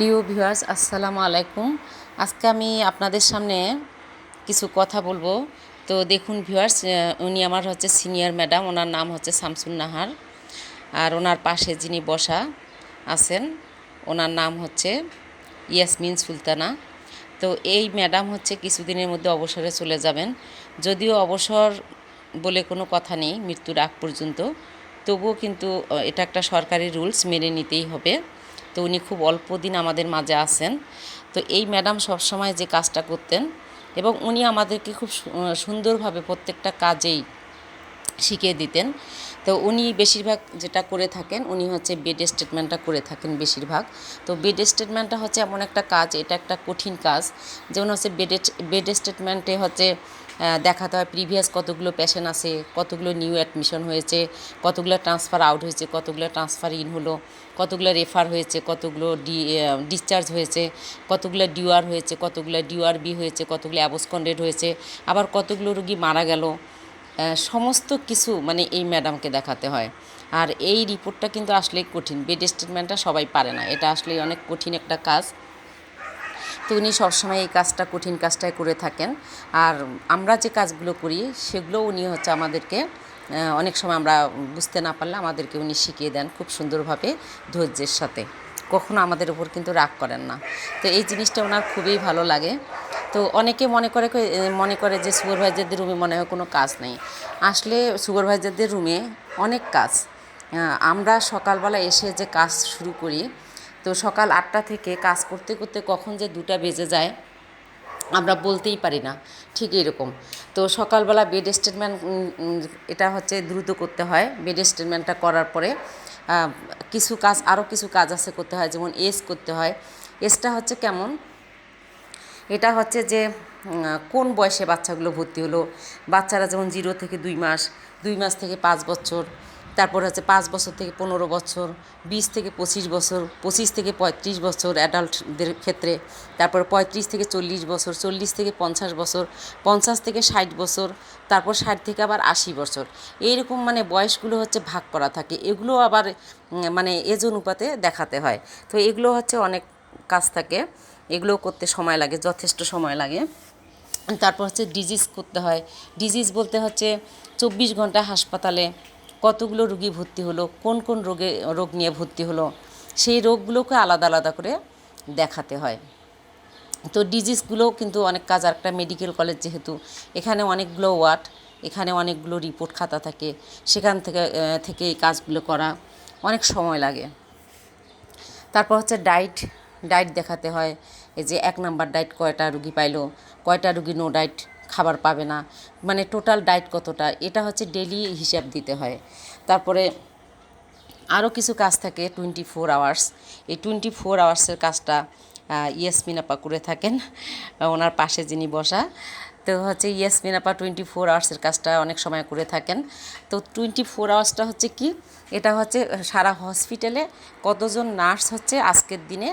প্রিয় ভিউয়ার্স, আসসালামু আলাইকুম। আজকে আমি আপনাদের সামনে কিছু কথা বলব। তো দেখুন ভিউয়ার্স উনি আমার হচ্ছে সিনিয়র ম্যাডাম, ওনার নাম হচ্ছে শামসুন নাহার। আর ওনার পাশে যিনি বসা আছেন, ওনার নাম হচ্ছে ইয়াসমিন সুলতানা। তো এই ম্যাডাম হচ্ছে কিছুদিনের মধ্যে অবসরে চলে যাবেন। যদিও অবসর বলে কোনো কথা নেই, মৃত্যুর আগ পর্যন্ত। তবুও কিন্তু এটা একটা সরকারি রুলস মেনে নিতেই হবে। তো উনি খুব অল্প দিন আমাদের মাঝে আছেন। তো এই ম্যাডাম সবসময় যে কাজটা করতেন এবং উনি আমাদেরকে খুব সুন্দরভাবে প্রত্যেকটা কাজেই শিখিয়ে দিতেন। তো উনি বেশিরভাগ যেটা করে থাকেন, উনি হচ্ছে বেড স্টেটমেন্টটা করে থাকেন বেশিরভাগ। তো বেড স্টেটমেন্টটা হচ্ছে এমন একটা কাজ, এটা একটা কঠিন কাজ। যেমন হচ্ছে বেড বেড স্টেটমেন্টে হচ্ছে দেখাতে হয়। প্রিভিয়াস কতগুলো পেশেন্ট আছে, কতগুলো নিউ অ্যাডমিশন হয়েছে, কতগুলো ট্রান্সফার আউট হয়েছে, কতগুলো ট্রান্সফার ইন হলো, কতগুলো রেফার হয়েছে, কতগুলো ডি ডিসচার্জ হয়েছে, কতগুলো ডিউআর হয়েছে, কতগুলো ডিউআর বি হয়েছে, কতগুলো অ্যাবসকন্ডেড হয়েছে, আবার কতগুলো রুগী মারা গেল। সমস্ত কিছু মানে এই ম্যাডামকে দেখাতে হয়। আর এই রিপোর্টটা কিন্তু আসলেই কঠিন। বেড স্টেটমেন্টটা সবাই পারে না। এটা আসলেই অনেক কঠিন একটা কাজ। তো উনি সবসময় এই কাজটা কঠিন কাজটাই করে থাকেন, আর আমরা যে কাজগুলো করি সেগুলো উনি হচ্ছে আমাদেরকে অনেক সময় আমরা বুঝতে না পারলে আমাদেরকে উনি শিখিয়ে দেন খুব সুন্দরভাবে ধৈর্যের সাথে। কখনো আমাদের উপর কিন্তু রাগ করেন না। তো এই জিনিসটা ওনার খুবই ভালো লাগে। তো অনেকে মনে করে মনে করে যে সুপারভাইজারদের রুমে মনে হয় কোনো কাজ নেই। আসলে সুপারভাইজারদের রুমে অনেক কাজ। আমরা সকালবেলা এসে যে কাজ শুরু করি তো সকাল আটটা থেকে কাজ করতে করতে কখন যে দুটা বেজে যায়, আমরা বলতেই পারি না। ঠিক এরকম। তো সকালবেলা বেড স্টেটমেন্ট এটা হচ্ছে দ্রুত করতে হয়। বেড স্টেটমেন্টটা করার পরে কিছু কাজ আরও কিছু কাজ আছে করতে হয়, যেমন এস করতে হয়। এসটা হচ্ছে কেমন? এটা হচ্ছে যে কোন বয়সে বাচ্চাগুলো ভর্তি হলো? বাচ্চারা যেমন জিরো থেকে দুই মাস দুই মাস থেকে পাঁচ বছর তারপর হচ্ছে পাঁচ বছর থেকে পনেরো বছর, বিশ থেকে পঁচিশ বছর, পঁচিশ থেকে পঁয়ত্রিশ বছর অ্যাডাল্টদের ক্ষেত্রে, তারপর পঁয়ত্রিশ থেকে চল্লিশ বছর, চল্লিশ থেকে পঞ্চাশ বছর, পঞ্চাশ থেকে ষাট বছর, তারপর ষাট থেকে আবার আশি বছর। এইরকম মানে বয়সগুলো হচ্ছে ভাগ করা থাকে। এগুলো আবার মানে এজ অনুপাতে দেখাতে হয়। তো এগুলো হচ্ছে অনেক কাজ থাকে। এগুলো করতে সময় লাগে, যথেষ্ট সময় লাগে। তারপর হচ্ছে ডিজিজ করতে হয়। ডিজিজ বলতে হচ্ছে চব্বিশ ঘণ্টা হাসপাতালে কতগুলো রুগী ভর্তি হলো, কোন কোন রোগে, রোগ নিয়ে ভর্তি হলো, সেই রোগগুলোকে আলাদা আলাদা করে দেখাতে হয়। তো ডিজিজগুলোও কিন্তু অনেক কাজ, আর একটা মেডিকেল কলেজ যেহেতু, এখানে অনেকগুলো ওয়ার্ড, এখানে অনেকগুলো রিপোর্ট খাতা থাকে, সেখান থেকে থেকে এই কাজগুলো করা অনেক সময় লাগে। তারপর হচ্ছে ডায়েট ডায়েট দেখাতে হয়, এই যে এক নাম্বার ডায়েট কয়টা রুগী পাইলো, কয়টা রুগী নো ডাইট খাবার পাবে না। মানে টোটাল ডায়েট কতটা? এটা হচ্ছে ডেলি হিসাব দিতে হয়। তারপরে আরও কিছু কাজ থাকে টোয়েন্টি ফোর আওয়ার্স এই টোয়েন্টি ফোর আওয়ার্সের কাজটা ইয়াসমিন আপা করে থাকেন ওনার পাশে যিনি বসা। তো হচ্ছে ইয়াসমিন আপা টোয়েন্টি ফোর আওয়ার্সের কাজটা অনেক সময় করে থাকেন। তো টোয়েন্টি ফোর আওয়ার্সটা হচ্ছে কি? এটা হচ্ছে সারা হসপিটালে কতজন নার্স হচ্ছে আজকের দিনে?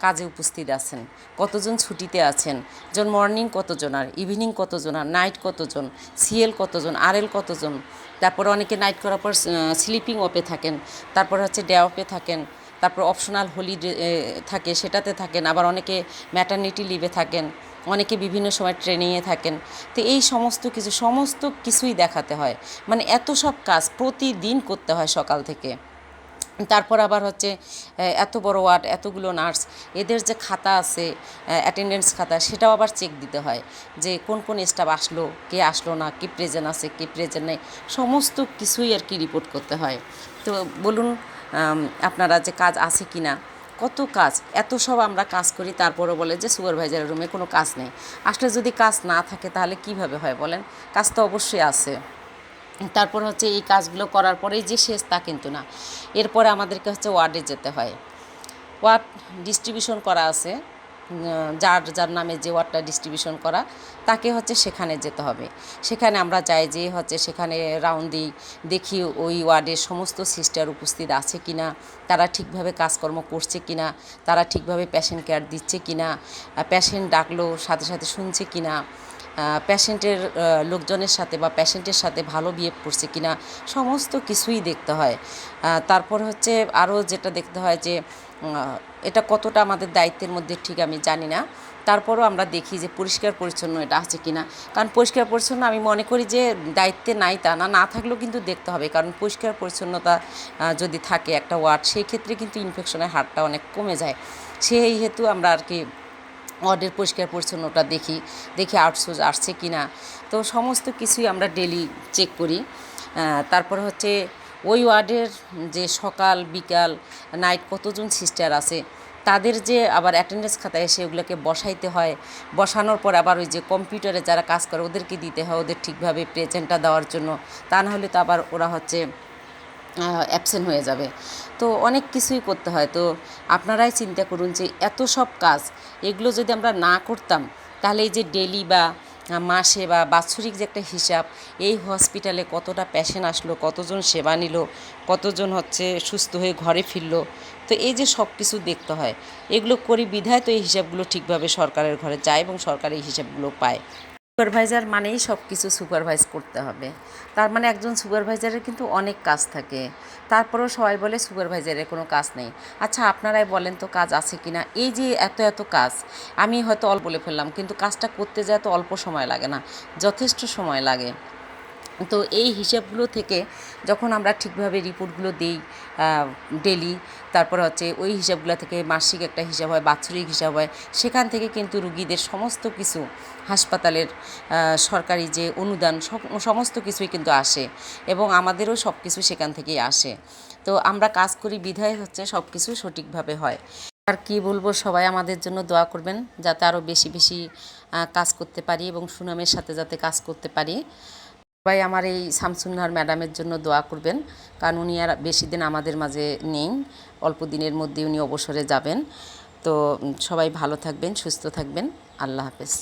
কাজে উপস্থিত আছেন। কতজন ছুটিতে আছেন? জন মর্নিং কতজন আর ইভিনিং কতজন আর নাইট কতজন? সিএল কতজন? আরএল কতজন? তারপর অনেকে নাইট করার পর স্লিপিং অপে থাকেন। তারপর হচ্ছে ডে অপে থাকেন। তারপর অপশনাল হলিডে থাকে, সেটাতে থাকেন। আবার অনেকে ম্যাটার্নিটি লিভে থাকেন। অনেকে বিভিন্ন সময় ট্রেনিংয়ে থাকেন। তো এই সমস্ত কিছু, সমস্ত কিছুই দেখাতে হয়। মানে এত সব কাজ প্রতিদিন করতে হয় সকাল থেকে। তারপর আবার হচ্ছে এত বড় ওয়ার্ড, এতগুলো নার্স, এদের যে খাতা আছে অ্যাটেন্ডেন্স খাতা, সেটাও আবার চেক দিতে হয় যে কোন কোন স্টাফ আসলো, কে আসলো না, কে প্রেজেন্ট আছে, কে প্রেজেন্ট নেই, সমস্ত কিছুই আর কি রিপোর্ট করতে হয়। তো বলুন আপনারা যে কাজ আছে কি না কত কাজ, এত সব আমরা কাজ করি তারপরে বলে যে সুপারভাইজারের রুমে কোনো কাজ নেই। আসলে যদি কাজ না থাকে তাহলে কীভাবে হয় বলেন? কাজ তো অবশ্যই আছে। তারপর হচ্ছে এই কাজগুলো করার পরেই যে শেষ তা কিন্তু না। এরপরে আমাদেরকে হচ্ছে ওয়ার্ডে যেতে হয়। ওয়ার্ড ডিস্ট্রিবিউশন করা আছে। যার যার নামে যে ওয়ার্ডটা ডিস্ট্রিবিউশন করা, তাকে হচ্ছে সেখানে যেতে হবে। সেখানে আমরা যাই যে হচ্ছে সেখানে রাউন্ড দিই দেখি ওই ওয়ার্ডের সমস্ত সিস্টার উপস্থিত আছে কি না তারা ঠিকভাবে কাজকর্ম করছে কি না তারা ঠিকভাবে পেশেন্ট কেয়ার দিচ্ছে কি না প্যাশেন্ট ডাকলো, সাথে সাথে শুনছে কি না পেশেন্টের লোকজনের সাথে বা পেশেন্টের সাথে ভালো বিহেভ করছে কিনা, সমস্ত কিছুই দেখতে হয়। তারপর হচ্ছে আরও যেটা দেখতে হয় যে এটা কতটা আমাদের দায়িত্বের মধ্যে ঠিক আমি জানি না। তারপরও আমরা দেখি যে পরিষ্কার পরিচ্ছন্ন এটা আছে কি না কারণ পরিষ্কার পরিচ্ছন্ন আমি মনে করি যে দায়িত্বে নাই তা না না থাকলেও কিন্তু দেখতে হবে। কারণ পরিষ্কার পরিচ্ছন্নতা যদি থাকে একটা ওয়ার্ড, সেই ক্ষেত্রে কিন্তু ইনফেকশনের হারটা অনেক কমে যায়। সেই হেতু আমরা আর কি ওয়ার্ডের পরিষ্কার পরিচ্ছন্নতা দেখি দেখি আউটসোর্স আসছে কি না। তো সমস্ত কিছুই আমরা ডেলি চেক করি। তারপর হচ্ছে ওই ওয়ার্ডের যে সকাল, বিকাল নাইট কতজন সিস্টার আছে, তাদের যে আবার অ্যাটেন্ডেন্স খাতায় এসে ওগুলোকে বসাইতে হয়, বসানোর পর আবার ওই যে কম্পিউটারে যারা কাজ করে ওদেরকে দিতে হয়, ওদের ঠিকভাবে প্রেজেন্টটা দেওয়ার জন্য। তা না হলে তো আবার ওরা হচ্ছে অ্যাবসেন্ট হয়ে যাবে। তো অনেক কিছুই করতে হয়। তো আপনারাই চিন্তা করুন যে এত সব কাজ, এগুলো যদি আমরা না করতাম, তাহলে এই যে ডেলি বা মাসে বা বাৎসরিক যে একটা হিসাব, এই হসপিটালে কতটা পেশেন্ট আসলো, কতজন সেবা নিল, কতজন হচ্ছে সুস্থ হয়ে ঘরে ফিরলো, তো এই যে সব কিছু দেখতে হয়। এগুলো করি বিধায় তো এই হিসাবগুলো ঠিকভাবে সরকারের ঘরে যায় এবং সরকার এই হিসাবগুলো পায়। সুপারভাইজার মানেই সব কিছু সুপারভাইজ করতে হবে। তার মানে একজন সুপারভাইজারের কিন্তু অনেক কাজ থাকে। তারপরেও সবাই বলে সুপারভাইজারের কোনো কাজ নেই। আচ্ছা আপনারাই বলেন তো কাজ আছে কি না এই যে এত এত কাজ, আমি হয়তো অল্প বলে ফেললাম, কিন্তু কাজটা করতে যায় তো অল্প সময় লাগে না, যথেষ্ট সময় লাগে। তো এই হিসাবগুলো থেকে যখন আমরা ঠিকভাবে রিপোর্টগুলো দিই ডেলি, তারপর হচ্ছে ওই হিসাবগুলো থেকে মাসিক একটা হিসাব হয়, বাৎসরিক হিসাব হয়, সেখান থেকে কিন্তু রুগীদের সমস্ত কিছু হাসপাতালের সরকারি যে অনুদান সমস্ত কিছুই কিন্তু আসে এবং আমাদেরও সব কিছু সেখান থেকেই আসে। তো আমরা কাজ করি বিধায় হচ্ছে সব কিছু সঠিকভাবে হয়। আর কি বলব, সবাই আমাদের জন্য দোয়া করবেন যাতে আরও বেশি বেশি কাজ করতে পারি এবং সুনামের সাথে যাতে কাজ করতে পারি। সবাই আমার এই শামসুন্নার ম্যাডামের জন্য দোয়া করবেন। কারণ উনি আর বেশি দিন আমাদের মাঝে নেই, অল্প দিনের মধ্যে উনি অবসরে যাবেন। তো সবাই ভালো থাকবেন, সুস্থ থাকবেন। আল্লাহ হাফেজ।